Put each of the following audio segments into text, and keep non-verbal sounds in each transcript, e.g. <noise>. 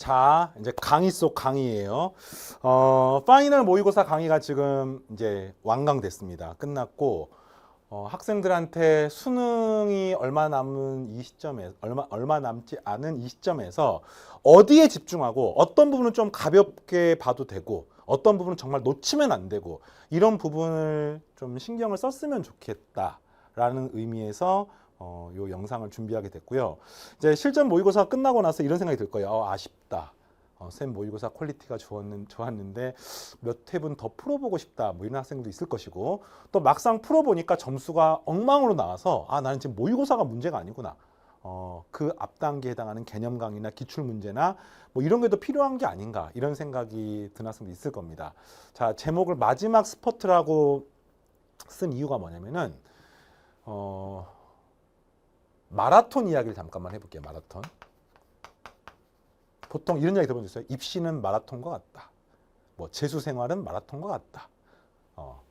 자, 이제 강의 속 강의예요. 어, 파이널 모의고사 강의가 지금 이제 완강됐습니다. 끝났고 어, 학생들한테 수능이 얼마 남은 이 시점에 얼마 얼마 남지 않은 이 시점에서 어디에 집중하고 어떤 부분은 좀 가볍게 봐도 되고 어떤 부분은 정말 놓치면 안 되고 이런 부분을 좀 신경을 썼으면 좋겠다라는 의미에서 어, 요 영상을 준비하게 됐고요. 이제 실전 모의고사 끝나고 나서 이런 생각이 들 거예요. 어, 아쉽다. 어, 쌤 모의고사 퀄리티가 좋았는, 좋았는데 몇 회분 더 풀어보고 싶다. 뭐 이런 학생도 있을 것이고 또 막상 풀어보니까 점수가 엉망으로 나와서 아 나는 지금 모의고사가 문제가 아니구나. 어, 그 앞단계에 해당하는 개념 강의나 기출 문제나 뭐 이런 게 더 필요한 게 아닌가 이런 생각이 든 학생도 있을 겁니다. 자 제목을 마지막 스포트라고 쓴 이유가 뭐냐면은 어, 마라톤 이야기를 잠깐만 해볼게요. 마라톤. 보통 이런 이야기 들어본 적 있어요. 입시는 마라톤과 같다. 뭐 재수 생활은 마라톤과 같다. 어,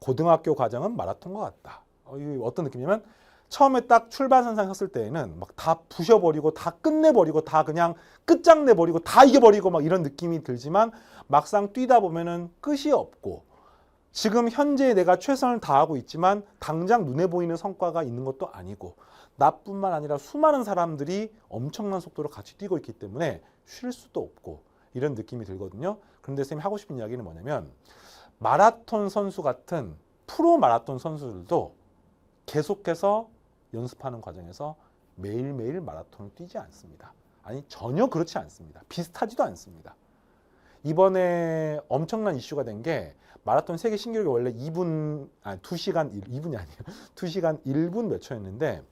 고등학교 과정은 마라톤과 같다. 어, 이 어떤 느낌이냐면 처음에 딱 출발선상 섰을 때에는 막 다 부셔버리고 다 끝내버리고 다 그냥 끝장내버리고 다 이겨버리고 막 이런 느낌이 들지만 막상 뛰다 보면은 끝이 없고 지금 현재 내가 최선을 다하고 있지만 당장 눈에 보이는 성과가 있는 것도 아니고 나뿐만 아니라 수많은 사람들이 엄청난 속도로 같이 뛰고 있기 때문에 쉴 수도 없고 이런 느낌이 들거든요. 그런데 쌤이 하고 싶은 이야기는 뭐냐면 마라톤 선수 같은 프로 마라톤 선수들도 계속해서 연습하는 과정에서 매일매일 마라톤을 뛰지 않습니다. 아니 전혀 그렇지 않습니다. 비슷하지도 않습니다. 이번에 엄청난 이슈가 된 게 마라톤 세계 신기록이 원래 2분 아니 2시간 1, 2분이 아니에요. <laughs> 2시간 1분 몇 초였는데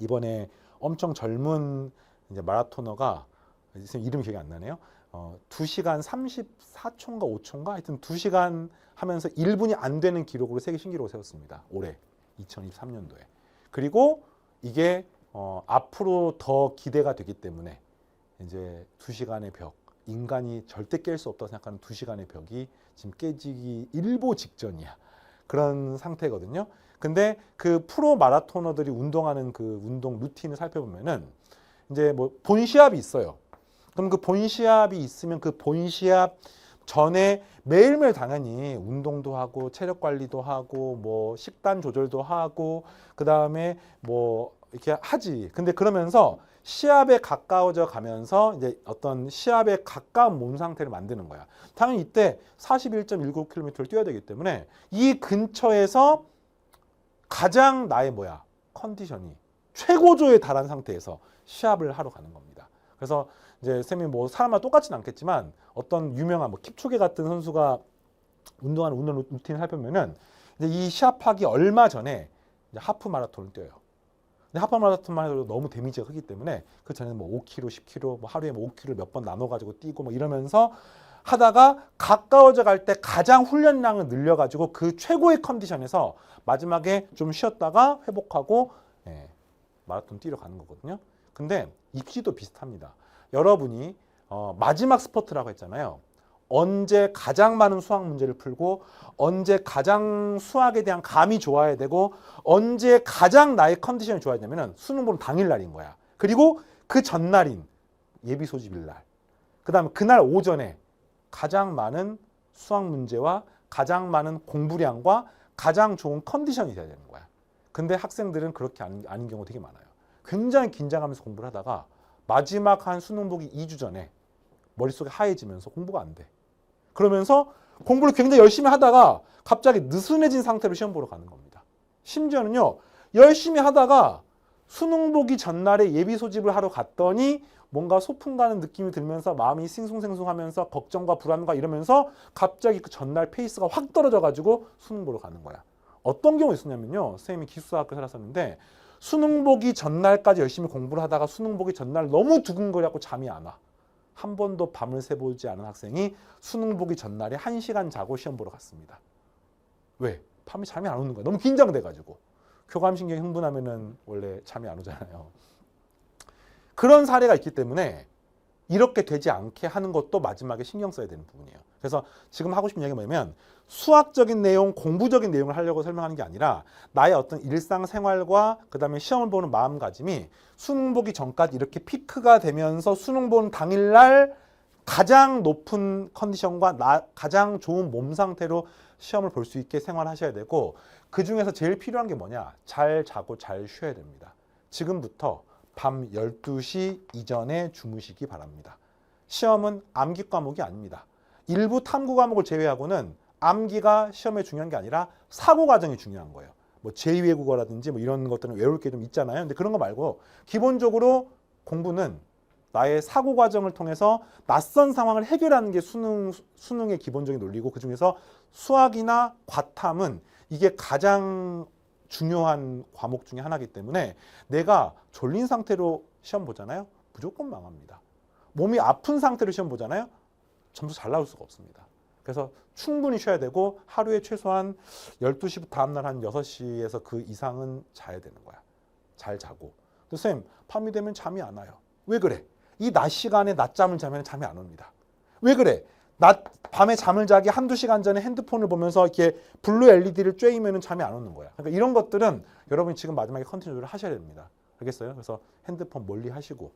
이번에 엄청 젊은 이제 마라토너가 이름이 기억이 안 나네요. 어, 2시간 34초인가 5초인가 하여튼 2시간 하면서 1분이 안 되는 기록으로 세계 신기록을 세웠습니다. 올해 2023년도에. 그리고 이게 어, 앞으로 더 기대가 되기 때문에 이제 2시간의 벽 인간이 절대 깰 수 없다고 생각하는 2시간의 벽이 지금 깨지기 일보 직전이야. 그런 상태거든요. 근데 그 프로 마라토너들이 운동하는 그 운동 루틴을 살펴보면은 이제 뭐 본시합이 있어요. 그럼 그 본시합이 있으면 그 본시합 전에 매일매일 당연히 운동도 하고 체력 관리도 하고 뭐 식단 조절도 하고 그 다음에 뭐 이렇게 하지. 근데 그러면서 시합에 가까워져 가면서 이제 어떤 시합에 가까운 몸 상태를 만드는 거야. 당연히 이때 41.19km를 뛰어야 되기 때문에 이 근처에서 가장 나의 뭐야 컨디션이 최고조에 달한 상태에서 시합을 하러 가는 겁니다. 그래서 이제 쌤이 뭐 사람마다 똑같지는 않겠지만 어떤 유명한 뭐 킵초게 같은 선수가 운동하는 운동 루틴을 살펴보면은 이제 이 시합하기 얼마 전에 하프 마라톤을 뛰어요. 근데 하프 마라톤만 해도 너무 데미지가 크기 때문에 그 전에 뭐 5km, 10km, 뭐 하루에 뭐 5km 몇 번 나눠 가지고 뛰고 뭐 이러면서 하다가 가까워져 갈 때 가장 훈련량을 늘려 가지고 그 최고의 컨디션에서 마지막에 좀 쉬었다가 회복하고 예, 마라톤 뛰러 가는 거거든요. 근데 입시도 비슷합니다. 여러분이 어, 마지막 스포트라고 했잖아요. 언제 가장 많은 수학 문제를 풀고 언제 가장 수학에 대한 감이 좋아야 되고 언제 가장 나의 컨디션이 좋아야 되면은 수능 보는 당일 날인 거야. 그리고 그 전날인 예비 소집일 날. 그다음에 그날 오전에 가장 많은 수학 문제와 가장 많은 공부량과 가장 좋은 컨디션이 돼야 되는 거야. 근데 학생들은 그렇게 아닌, 아닌 경우 되게 많아요. 굉장히 긴장하면서 공부를 하다가 마지막 한 수능 보기 2주 전에 머릿속에 하얘지면서 공부가 안 돼. 그러면서 공부를 굉장히 열심히 하다가 갑자기 느슨해진 상태로 시험 보러 가는 겁니다. 심지어는요, 열심히 하다가 수능 보기 전날에 예비 소집을 하러 갔더니 뭔가 소풍 가는 느낌이 들면서 마음이 싱숭생숭하면서 걱정과 불안과 이러면서 갑자기 그 전날 페이스가 확 떨어져 가지고 수능 보러 가는 거야. 어떤 경우 있었냐면요. 선생님이 기숙사학교 살았었는데 수능 보기 전날까지 열심히 공부를 하다가 수능 보기 전날 너무 두근거려갖고 잠이 안 와. 한 번도 밤을 새보지 않은 학생이 수능 보기 전날에 한 시간 자고 시험 보러 갔습니다. 왜? 밤에 잠이 안 오는 거야. 너무 긴장돼 가지고. 교감신경이 흥분하면은 원래 잠이 안 오잖아요. 그런 사례가 있기 때문에 이렇게 되지 않게 하는 것도 마지막에 신경 써야 되는 부분이에요. 그래서 지금 하고 싶은 얘기가 뭐냐면 수학적인 내용, 공부적인 내용을 하려고 설명하는 게 아니라 나의 어떤 일상생활과 그다음에 시험을 보는 마음가짐이 수능 보기 전까지 이렇게 피크가 되면서 수능 보는 당일날 가장 높은 컨디션과 나, 가장 좋은 몸 상태로 시험을 볼 수 있게 생활하셔야 되고 그 중에서 제일 필요한 게 뭐냐? 잘 자고 잘 쉬어야 됩니다. 지금부터 밤 12시 이전에 주무시기 바랍니다. 시험은 암기 과목이 아닙니다. 일부 탐구 과목을 제외하고는 암기가 시험에 중요한 게 아니라 사고 과정이 중요한 거예요. 뭐 제2외 국어라든지 뭐 이런 것들은 외울 게 좀 있잖아요. 근데 그런 거 말고 기본적으로 공부는 나의 사고 과정을 통해서 낯선 상황을 해결하는 게 수능 수능의 기본적인 논리고 그 중에서 수학이나 과탐은 이게 가장 중요한 과목 중에 하나이기 때문에 내가 졸린 상태로 시험 보잖아요. 무조건 망합니다. 몸이 아픈 상태로 시험 보잖아요. 점수 잘 나올 수가 없습니다. 그래서 충분히 쉬어야 되고 하루에 최소한 12시부터 다음날 한 6시에서 그 이상은 자야 되는 거야. 잘 자고. 또 쌤, 밤이 되면 잠이 안 와요. 왜 그래? 이 낮 시간에 낮잠을 자면 잠이 안 옵니다. 왜 그래? 낮 밤에 잠을 자기 한두 시간 전에 핸드폰을 보면서 이렇게 블루 LED를 쬐이면 잠이 안 오는 거야. 그러니까 이런 것들은 여러분이 지금 마지막에 컨텐츠를 하셔야 됩니다. 알겠어요? 그래서 핸드폰 멀리 하시고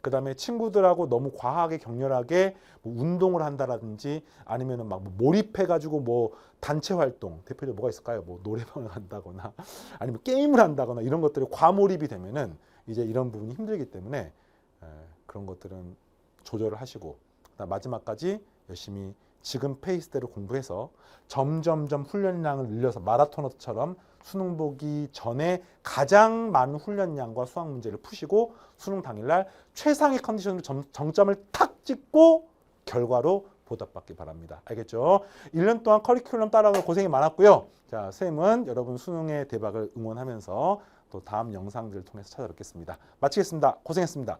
그 다음에 친구들하고 너무 과하게 격렬하게 뭐 운동을 한다라든지 아니면은 막 뭐 몰입해가지고 뭐 단체 활동 대표적으로 뭐가 있을까요? 뭐 노래방을 간다거나 <laughs> 아니면 게임을 한다거나 이런 것들이 과몰입이 되면은 이제 이런 부분이 힘들기 때문에 에, 그런 것들은 조절을 하시고 마지막까지 열심히 지금 페이스대로 공부해서 점점점 훈련량을 늘려서 마라토너처럼 수능 보기 전에 가장 많은 훈련량과 수학 문제를 푸시고 수능 당일날 최상의 컨디션으로 점, 정점을 탁 찍고 결과로 보답받기 바랍니다. 알겠죠? 1년 동안 커리큘럼 따라가고 고생이 많았고요. 자, 쌤은 여러분 수능의 대박을 응원하면서 또 다음 영상들을 통해서 찾아뵙겠습니다. 마치겠습니다. 고생했습니다.